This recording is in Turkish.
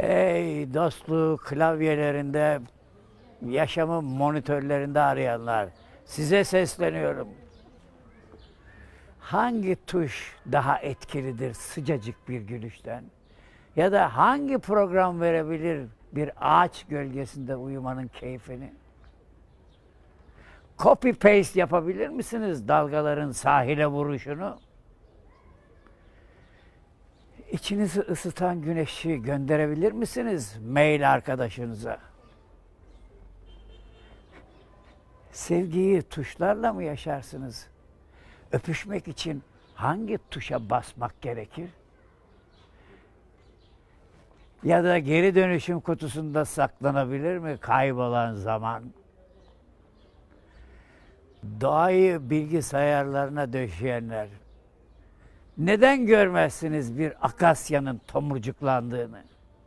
Hey dostluğu klavyelerinde, yaşamı monitörlerinde arayanlar. Size sesleniyorum. Hangi tuş daha etkilidir sıcacık bir gülüşten? Ya da hangi program verebilir bir ağaç gölgesinde uyumanın keyfini? Copy paste yapabilir misiniz dalgaların sahile vuruşunu? İçinizi ısıtan güneşi gönderebilir misiniz mail arkadaşınıza? Sevgiyi tuşlarla mı yaşarsınız? Öpüşmek için hangi tuşa basmak gerekir? Ya da geri dönüşüm kutusunda saklanabilir mi kaybolan zaman? Doğayı bilgisayarlarına döşeyenler, neden görmezsiniz bir akasyanın tomurcuklandığını?